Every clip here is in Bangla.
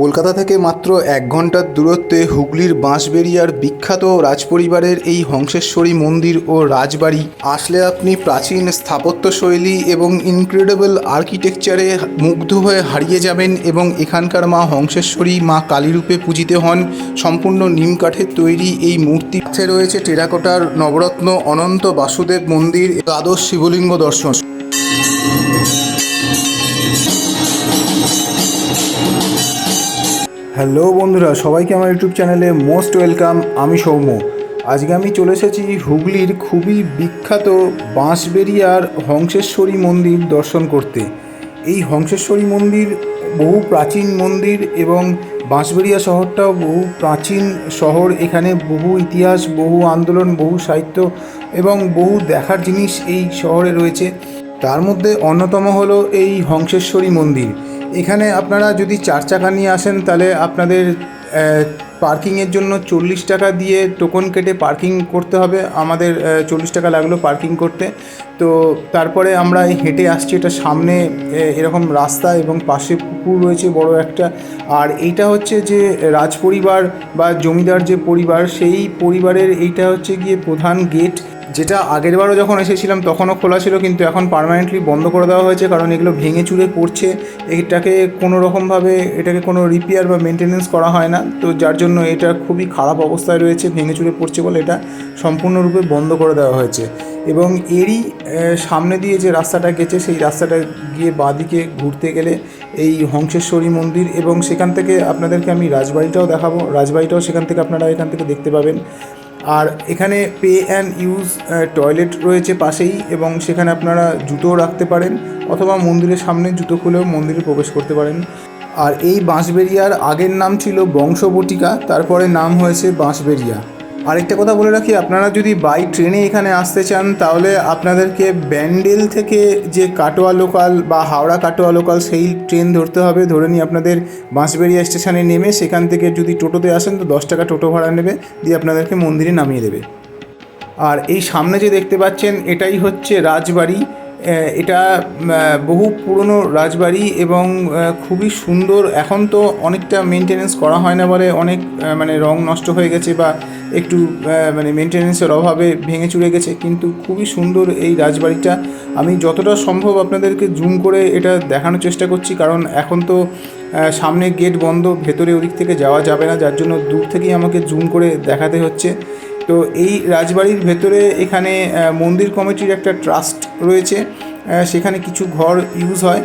কলকাতা থেকে মাত্র এক ঘণ্টার দূরত্বে হুগলির বাঁশবেড়িয়ার বিখ্যাত রাজপরিবারের এই হংসেশ্বরী মন্দির ও রাজবাড়ি। আসলে আপনি প্রাচীন স্থাপত্যশৈলী এবং ইনক্রেডিবল আর্কিটেকচারে মুগ্ধ হয়ে হারিয়ে যাবেন এবং এখানকার মা হংসেশ্বরী, মা কালীরূপে পূজিত হন। সম্পূর্ণ নিম কাঠের তৈরি এই মূর্তি কাছে রয়েছে টেরাকোটার নবরত্ন অনন্ত বাসুদেব মন্দির, দ্বাদশ শিবলিঙ্গ দর্শন। হ্যালো বন্ধুরা, সবাইকে আমার ইউটিউব চ্যানেলে মোস্ট ওয়েলকাম, আমি সৌম্য। আজকে আমি চলে এসেছি হুগলির খুবই বিখ্যাত বাঁশবেড়িয়ার হংসেশ্বরী মন্দির দর্শন করতে। এই হংসেশ্বরী মন্দির বহু প্রাচীন মন্দির এবং বাঁশবেড়িয়া শহরটাও বহু প্রাচীন শহর। এখানে বহু ইতিহাস, বহু আন্দোলন, বহু সাহিত্য এবং বহু দেখার জিনিস এই শহরে রয়েছে। তার মধ্যে অন্যতম হলো এই হংসেশ্বরী মন্দির। এখানে আপনারা যদি চার চাকা নিয়ে আসেন, তাহলে আপনাদের পার্কিংয়ের জন্য চল্লিশ টাকা দিয়ে টোকন কেটে পার্কিং করতে হবে। আমাদের চল্লিশ টাকা লাগল পার্কিং করতে। তো তারপরে আমরা হেঁটে আসছি, এটা সামনে এরকম রাস্তা এবং পাশে পুকুর রয়েছে, বড় একটা। আর এইটা হচ্ছে যে রাজপরিবার বা জমিদার যে পরিবার, সেই পরিবারের এইটা হচ্ছে গিয়ে প্রধান গেট যেটা আগেরবারও যখন এসেছিলাম, তখনও খোলা ছিল, কিন্তু এখন পার্মানেন্টলি বন্ধ করে দেওয়া হয়েছে, কারণ এগুলো ভেঙে চুরে পড়ছে। এটাকে কোনো রকমভাবে, এটাকে কোনো রিপেয়ার বা মেনটেনেন্স করা হয় না। তো যার জন্য এটা খুবই খারাপ অবস্থায় রয়েছে, ভেঙে চুরে পড়ছে বলে এটা সম্পূর্ণরূপে বন্ধ করে দেওয়া হয়েছে। এবং এরই সামনে দিয়ে যে রাস্তাটা গেছে, সেই রাস্তাটা গিয়ে বাঁদিকে ঘুরতে গেলে এই হংসেশ্বরী মন্দির এবং সেখান থেকে আপনাদেরকে আমি রাজবাড়িটাও দেখাবো। রাজবাড়িটাও সেখান থেকে আপনারা এখান থেকে দেখতে পাবেন। আর এখানে পে অ্যান্ড ইউজ টয়লেট রয়েছে পাশেই এবং সেখানে আপনারা জুতোও রাখতে পারেন অথবা মন্দিরের সামনে জুতো খুলেও মন্দিরে প্রবেশ করতে পারেন। আর এই বাঁশবেরিয়ার আগের নাম ছিল বংশবটিকা, তারপরে নাম হয়েছে বাঁশবেড়িয়া। আরেকটা কথা বলে রাখি, আপনারা যদি বাই ট্রেনে এখানে আসতে চান, তাহলে আপনাদেরকে ব্যান্ডেল থেকে যে কাটোয়া লোকাল বা হাওড়া কাটোয়া লোকাল সেই ট্রেন ধরতে হবে। ধরে নিয়ে আপনাদের বাঁশবেড়িয়া স্টেশনে নেমে সেখান থেকে যদি টোটোতে আসেন, তো দশ টাকা টোটো ভাড়া নেবে, দিয়ে আপনাদেরকে মন্দিরে নামিয়ে দেবে। আর এই সামনে যে দেখতে পাচ্ছেন, এটাই হচ্ছে রাজবাড়ি। এটা বহু পুরনো রাজবাড়ি এবং খুবই সুন্দর। এখন তো অনেকটা মেনটেনেন্স করা হয় না বলে অনেক মানে রং নষ্ট হয়ে গেছে বা একটু মানে মেনটেনেন্সের অভাবে ভেঙে চুরে গেছে। কিন্তু খুবই সুন্দর এই রাজবাড়িটা। আমি যতটা সম্ভব আপনাদেরকে জুম করে এটা দেখানোর চেষ্টা করছি। কারণ এখন তো সামনে গেট বন্ধ, ভেতরে ওদিক থেকে যাওয়া যাবে না। যার জন্য দূর থেকেই আমাকে জুম করে দেখাতে হচ্ছে। তো এই রাজবাড়ির ভেতরে এখানে মন্দির কমিটির একটা ট্রাস্ট রয়েছে সেখানে কিছু ঘর ইউজ হয়।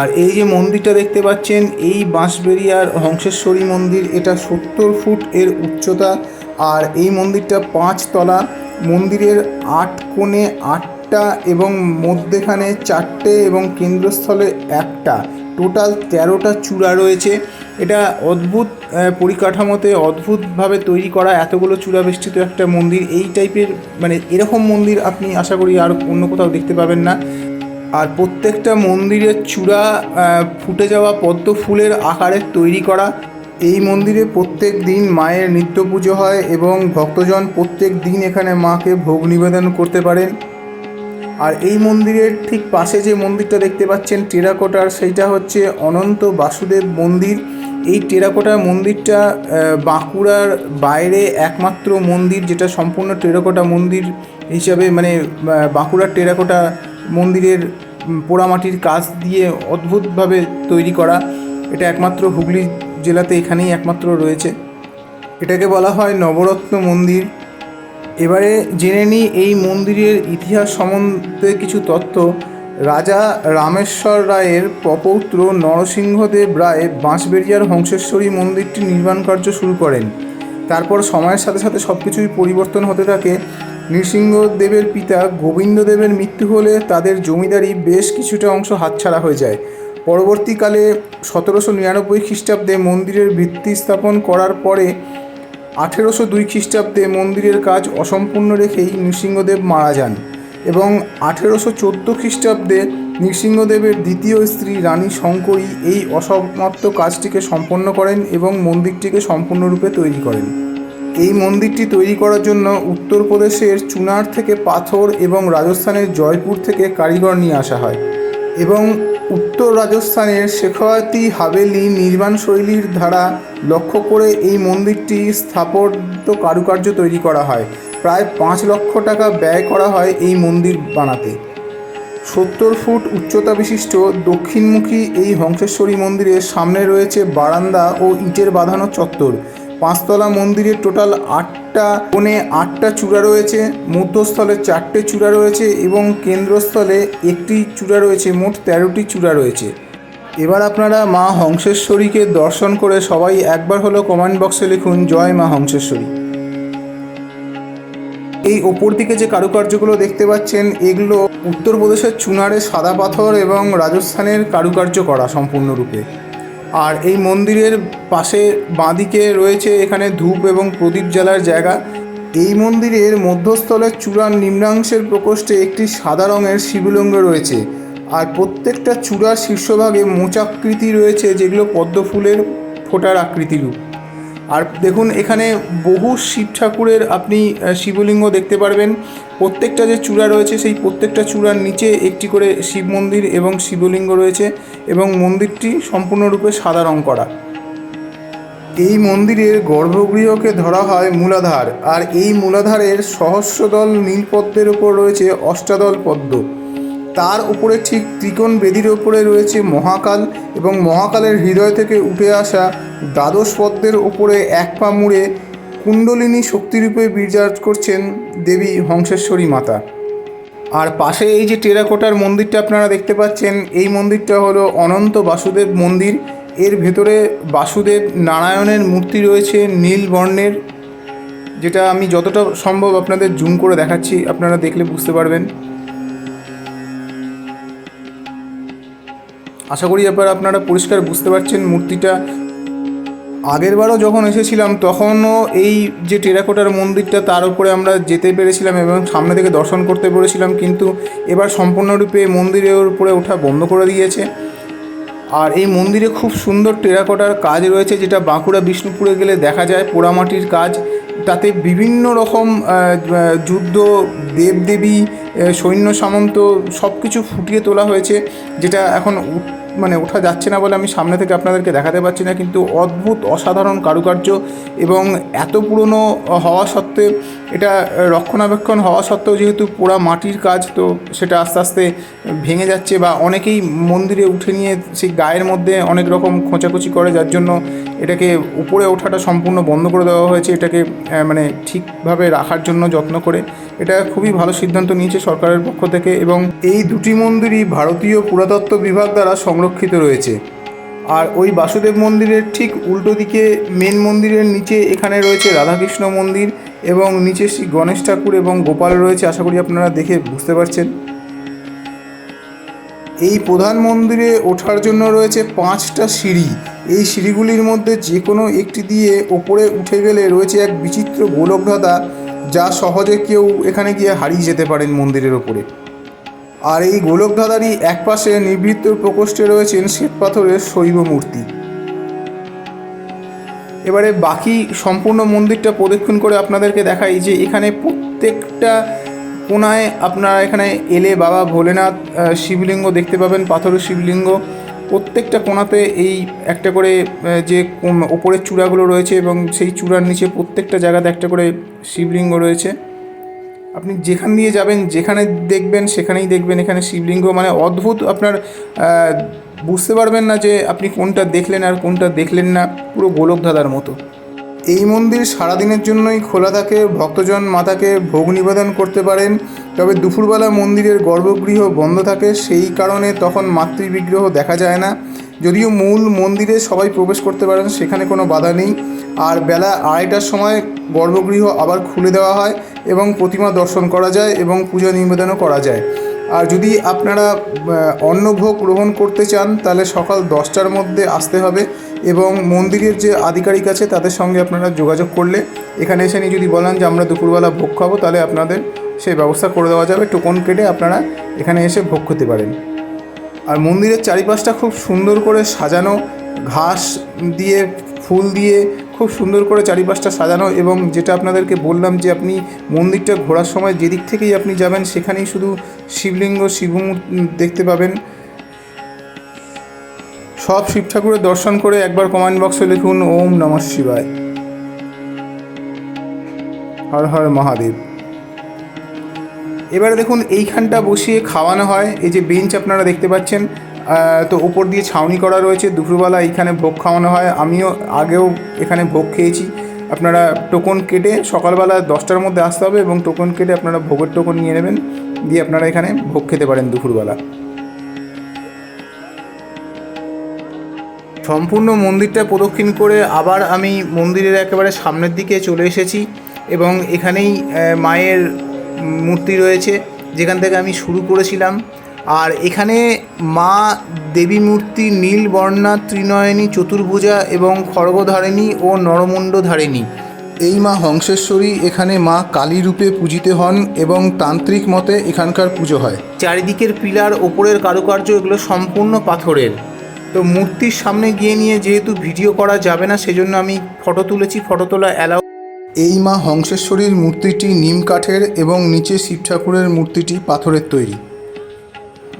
আর এই যে মন্দিরটা দেখতে পাচ্ছেন, এই বাঁশবেড়িয়ার হংসেশ্বরী মন্দির, এটা সত্তর ফুট এর উচ্চতা। আর এই মন্দিরটা পাঁচ তলা, মন্দিরের আট কোণে আটটা এবং মধ্যেখানে চারটে এবং কেন্দ্রস্থলে একটা। টোটাল তেরোটা চূড়া রয়েছে। এটা অদ্ভুত পরিকাঠামোতে অদ্ভুতভাবে তৈরি করা এতগুলো চূড়া বেষ্টিত একটা মন্দির। এই টাইপের মানে এরকম মন্দির আপনি আশা করি আর অন্য কোথাও দেখতে পাবেন না। আর প্রত্যেকটা মন্দিরের চূড়া ফুটে যাওয়া পদ্ম ফুলের আকারে তৈরি করা। এই মন্দিরে প্রত্যেক দিন মায়ের নিত্য পুজো হয় এবং ভক্তজন প্রত্যেক দিন এখানে মাকে ভোগ নিবেদন করতে পারেন। আর এই মন্দিরের ঠিক পাশে যে মন্দিরটা দেখতে পাচ্ছেন টেরাকোটার, সেইটা হচ্ছে অনন্ত বাসুদেব মন্দির। এই টেরাকোটা মন্দিরটা বাঁকুড়ার বাইরে একমাত্র মন্দির যেটা সম্পূর্ণ টেরাকোটা মন্দির হিসাবে মানে বাঁকুড়ার টেরাকোটা মন্দিরের পোড়ামাটির কাজ দিয়ে অদ্ভুতভাবে তৈরি করা। এটা একমাত্র হুগলি জেলাতে এখানেই একমাত্র রয়েছে। এটাকে বলা হয় নবরত্ন মন্দির। এবারে জেনে নিই এই মন্দিরের ইতিহাস সম্বন্ধে কিছু তথ্য। রাজা রামেশ্বর রায়ের প্রপৌত্র নরসিংহদেব রায় বাঁশবেড়িয়ার হংসেশ্বরী মন্দিরটি নির্মাণ কার্য শুরু করেন। তারপর সময়ের সাথে সাথে সব কিছুই পরিবর্তন হতে থাকে। নৃসিংহদেবের পিতা গোবিন্দদেবের মৃত্যু হলে তাদের জমিদারি বেশ কিছুটা অংশ হাতছাড়া হয়ে যায়। পরবর্তীকালে সতেরোশো নিরানব্বই খ্রিস্টাব্দে মন্দিরের ভিত্তি স্থাপন করার পরে আঠেরোশো দুই খ্রিস্টাব্দে মন্দিরের কাজ অসম্পূর্ণ রেখেই নৃসিংহদেব মারা যান এবং আঠেরোশো চোদ্দ খ্রিস্টাব্দে নৃসিংহদেবের দ্বিতীয় স্ত্রী রানী শঙ্করী এই অসমাপ্ত কাজটিকে সম্পন্ন করেন এবং মন্দিরটিকে সম্পূর্ণরূপে তৈরি করেন। এই মন্দিরটি তৈরি করার জন্য উত্তরপ্রদেশের চুনার থেকে পাথর এবং রাজস্থানের জয়পুর থেকে কারিগর নিয়ে আসা হয় এবং উত্তর রাজস্থানের শেখাওয়াতি হাভেলি নির্মাণ শৈলীর ধারা লক্ষ্য করে এই মন্দিরটি স্থাপত্য কারুকার্য তৈরি করা হয়। প্রায় পাঁচ লক্ষ টাকা ব্যয় করা হয় এই মন্দির বানাতে। সত্তর ফুট উচ্চতা বিশিষ্ট দক্ষিণমুখী এই হংসেশ্বরী মন্দিরের সামনে রয়েছে বারান্দা ও ইটের বাঁধানো চত্বর। পাঁচতলা মন্দিরের টোটাল আটটা কোণে আটটা চূড়া রয়েছে, মধ্যস্থলে চারটে চূড়া রয়েছে এবং কেন্দ্রস্থলে একটি চূড়া রয়েছে, মোট তেরোটি চূড়া রয়েছে। এবার আপনারা মা হংসেশ্বরীকে দর্শন করে সবাই একবার হলো কমেন্ট বক্সে লিখুন, জয় মা হংসেশ্বরী। এই ওপর দিকে যে কারুকার্যগুলো দেখতে পাচ্ছেন, এগুলো উত্তরপ্রদেশের চুনারে সাদা পাথর এবং রাজস্থানের কারুকার্য করা সম্পূর্ণরূপে। আর এই মন্দিরের পাশে বাঁদিকে রয়েছে এখানে ধূপ এবং প্রদীপ জ্বালার জায়গা। এই মন্দিরের মধ্যস্থলের চূড়ার নিম্নাংশের প্রকোষ্ঠে একটি সাদা রঙের শিবলিঙ্গ রয়েছে। আর প্রত্যেকটা চূড়ার শীর্ষভাগে মোচাকৃতি রয়েছে, যেগুলো পদ্মফুলের ফোটার আকৃতিরূপ। আর দেখুন, এখানে বহু শিব ঠাকুরের আপনি শিবলিঙ্গ দেখতে পারবেন। প্রত্যেকটা যে চূড়া রয়েছে, সেই প্রত্যেকটা চূড়ার নিচে একটি করে শিব মন্দির এবং শিবলিঙ্গ রয়েছে এবং মন্দিরটি সম্পূর্ণরূপে সাদা রং করা। এই মন্দিরের গর্ভগৃহকে ধরা হয় মূলাধার। আর এই মূলাধারের সহস্রদল নীলপদ্মের ওপর রয়েছে অষ্টাদল পদ্ম। তার উপরে ঠিক ত্রিকোণ বেদির ওপরে রয়েছে মহাকাল এবং মহাকালের হৃদয় থেকে উঠে আসা দ্বাদশ পদ্মের ওপরে এক পা মুড়ে কুণ্ডলিনী শক্তিরূপে বিরাজ করছেন দেবী হংসেশ্বরী মাতা। আর পাশে এই যে টেরাকোটার মন্দিরটা আপনারা দেখতে পাচ্ছেন, এই মন্দিরটা হলো অনন্ত বাসুদেব মন্দির। এর ভেতরে বাসুদেব নারায়ণের মূর্তি রয়েছে নীল বর্ণের, যেটা আমি যতটা সম্ভব আপনাদের জুম করে দেখাচ্ছি, আপনারা দেখলে বুঝতে পারবেন। আশা করি এবার আপনারা পরিষ্কার বুঝতে পারছেন মূর্তিটা। আগেরবারও যখন এসেছিলাম, তখনও এই যে টেরাকোটার মন্দিরটা, তার উপরে আমরা যেতে পেরেছিলাম এবং সামনে থেকে দর্শন করতে পেরেছিলাম, কিন্তু এবার সম্পূর্ণরূপে মন্দিরের উপরে ওঠা বন্ধ করে দিয়েছে। আর এই মন্দিরে খুব সুন্দর টেরাকোটার কাজ রয়েছে, যেটা বাঁকুড়া, বিষ্ণুপুরে গেলে দেখা যায় পোড়ামাটির কাজ। তাতে বিভিন্ন রকম যুদ্ধ দেবদেবী সৈন্য সামন্ত সব কিছু ফুটিয়ে তোলা হয়েছে যেটা এখন মানে ওঠা যাচ্ছে না বলে আমি সামনে থেকে আপনাদেরকে দেখাতে পারছি না, কিন্তু অদ্ভুত, অসাধারণ কারুকার্য এবং এত পুরনো হওয়া সত্ত্বে এটা রক্ষণাবেক্ষণ হওয়া সত্ত্বেও যেহেতু পোড়া মাটির কাজ, তো সেটা আস্তে আস্তে ভেঙে যাচ্ছে বা অনেকেই মন্দিরে উঠে নিয়ে সেই গায়ের মধ্যে অনেক রকম খোঁচাখুচি করে, যার জন্য এটাকে উপরে ওঠাটা সম্পূর্ণ বন্ধ করে দেওয়া হয়েছে, এটাকে মানে ঠিকভাবে রাখার জন্য যত্ন করে। এটা খুবই ভালো সিদ্ধান্ত নিয়েছে সরকারের পক্ষ থেকে এবং এই দুটি মন্দিরই ভারতীয় পুরাতত্ত্ব বিভাগ দ্বারা সংরক্ষিত রয়েছে। আর ওই বাসুদেব মন্দিরের ঠিক উল্টো দিকে মেন মন্দিরের নিচে এখানে রয়েছে রাধাকৃষ্ণ মন্দির এবং নিচে শ্রী গণেশ ঠাকুর এবং গোপাল রয়েছে, আশা করি আপনারা দেখে বুঝতে পারছেন। এই প্রধান মন্দিরে ওঠার জন্য রয়েছে পাঁচটা সিঁড়ি। এই সিঁড়িগুলির মধ্যে যে কোনো একটি দিয়ে ওপরে উঠে গেলে রয়েছে এক বিচিত্র গোলকধাঁধা। যা সহজে কেউ এখানে গিয়ে হারিয়ে যেতে পারেন মন্দিরের ওপরে। আর এই গোলকধাঁধারই একপাশে নিবৃত্ত প্রকোষ্ঠে রয়েছেন শ্বেতপাথরের শৈব মূর্তি। এবারে বাকি সম্পূর্ণ মন্দিরটা প্রদক্ষিণ করে আপনাদেরকে দেখাই যে এখানে প্রত্যেকটা কোনায় আপনারা এখানে এলে বাবা ভোলেনাথ শিবলিঙ্গ দেখতে পাবেন, পাথরের শিবলিঙ্গ। প্রত্যেকটা কোণাতে এই একটা করে যে ওপরের চূড়াগুলো রয়েছে এবং সেই চূড়ার নিচে প্রত্যেকটা জায়গাতে একটা করে শিবলিঙ্গ রয়েছে। আপনি যেখান দিয়ে যাবেন, যেখানে দেখবেন, সেখানেই দেখবেন এখানে শিবলিঙ্গ। মানে অদ্ভুত আপনার বুঝতে পারবেন না যে আপনি কোনটা দেখলেন আর কোনটা দেখলেন না। পুরো গোলকধাঁধার মতো। এই মন্দির সারাদিনের জন্যই খোলা থাকে, ভক্তজন মাতাকে ভোগ নিবেদন করতে পারেন। তবে দুপুরবেলা মন্দিরের গর্ভগৃহ বন্ধ থাকে, সেই কারণে তখন মাতৃবিগ্রহ দেখা যায় না। যদিও মূল মন্দিরে সবাই প্রবেশ করতে পারেন, সেখানে কোনো বাধা নেই। আর বেলা আড়াইটার সময় গর্ভগৃহ আবার খুলে দেওয়া হয় এবং প্রতিমা দর্শন করা যায় এবং পূজা নিবেদনও করা যায়। আর যদি আপনারা অন্নভোগ গ্রহণ করতে চান, তাহলে সকাল দশটার মধ্যে আসতে হবে। এবং মন্দিরের যে আধিকারিক আছে তাদের সঙ্গে আপনারা যোগাযোগ করলে এখানে এসে নিয়ে যদি বলেন যে আমরা দুপুরবেলা ভোগ খাব, তাহলে আপনাদের সেই ব্যবস্থা করে দেওয়া যাবে। টোকন কেটে আপনারা এখানে এসে ভোগ খেতে পারেন। আর মন্দিরের চারিপাশটা খুব সুন্দর করে সাজানো, ঘাস দিয়ে, ফুল দিয়ে খুব সুন্দর করে চারিপাশটা সাজানো এবং যেটা আপনাদেরকে বললাম যে আপনি মন্দিরটা ঘোরার সময় যেদিক থেকেই আপনি যাবেন, সেখানেই শুধু শিবলিঙ্গ শিব দেখতে পাবেন। সব শিব ঠাকুরের দর্শন করে একবার কমেন্ট বক্সে লিখুন, ওম নমঃ শিবায়। হর হর মহাদেব। এবারে দেখুন, এইখানটা বসিয়ে খাওয়ানো হয়। এই যে বেঞ্চ আপনারা দেখতে পাচ্ছেন তো ওপর দিয়ে ছাউনি করা রয়েছে। দুপুরবেলা এইখানে ভোগ খাওয়ানো হয়। আমিও আগেও এখানে ভোগ খেয়েছি। আপনারা টোকন কেটে সকালবেলা দশটার মধ্যে আসতে হবে এবং টোকন কেটে আপনারা ভোগের টোকন নিয়ে নেবেন। দিয়ে আপনারা এখানে ভোগ খেতে পারেন দুপুরবেলা। সম্পূর্ণ মন্দিরটা প্রদক্ষিণ করে আবার আমি মন্দিরের একেবারে সামনের দিকে চলে এসেছি এবং এখানেই মায়ের মূর্তি রয়েছে, যেখান থেকে আমি শুরু করেছিলাম। আর এখানে মা দেবী মূর্তি, নীল বর্ণা, ত্রিনয়নী, চতুর্ভুজা এবং খড়গধারিণী ও নরমুণ্ডধারিণী। এই মা হংসেশ্বরী এখানে মা কালী রূপে পূজিত হন এবং তান্ত্রিক মতে এখানকার পুজো হয়। চারিদিকের পিলার, ওপরের কারুকার্য এগুলো সম্পূর্ণ পাথরের। তো মূর্তির সামনে গিয়ে নিয়ে যেহেতু ভিডিও করা যাবে না সেজন্য আমি ফটো তুলেছি। ফটো তোলা অ্যালাউ এই মা হংসেশ্বরীর মূর্তিটি নিম কাঠের এবং নিচে শিব ঠাকুরের মূর্তিটি পাথরের তৈরি।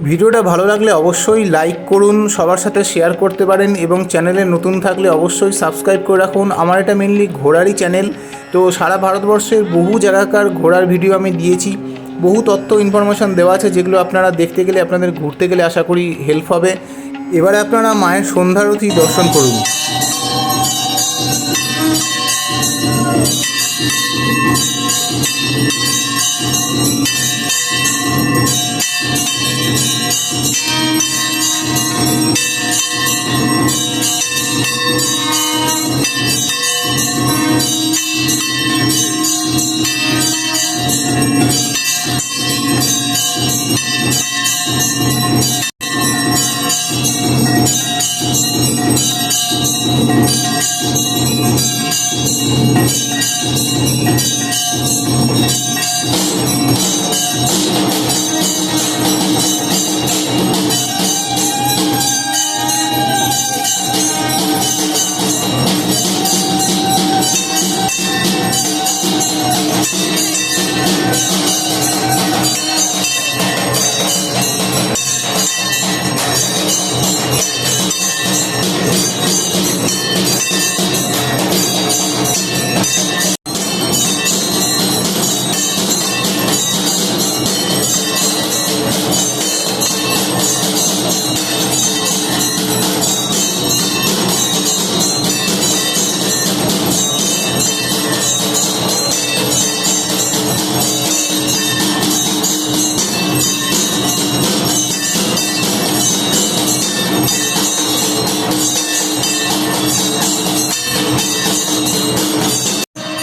ভিডিওটা ভালো লাগলে অবশ্যই লাইক করুন সবার সাথে শেয়ার করতে পারেন এবং চ্যানেলে নতুন থাকলে অবশ্যই সাবস্ক্রাইব করে রাখুন। আমার এটা মেনলি ঘোড়ারই চ্যানেল তো সারা ভারতবর্ষের বহু জায়গাকার ঘোরার ভিডিও আমি দিয়েছি। বহু তথ্য ইনফরমেশান দেওয়া আছে যেগুলো আপনারা দেখতে গেলে আপনাদের ঘুরতে গেলে আশা করি হেল্প হবে। এবারে আপনারা মায়ের সন্ধ্যারতি দর্শন করুন।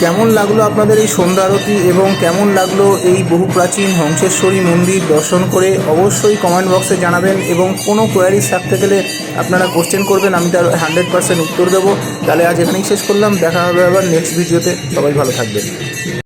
কেমন লাগল আপনাদের এই সন্ধ্যা আরতি এবং কেমন লাগল এই বহু প্রাচীন হংসেশ্বরী মন্দির দর্শন করে অবশ্যই কমেন্ট বক্সে জানাবেন এবং কোনো কোয়ারিজ থাকতে গেলে আপনারা কোশ্চেন করবেন, আমি তার হান্ড্রেড উত্তর দেবো। তাহলে আজ এখানেই শেষ করলাম, দেখা হবে আবার নেক্সট ভিডিওতে সবাই ভালো থাকবেন।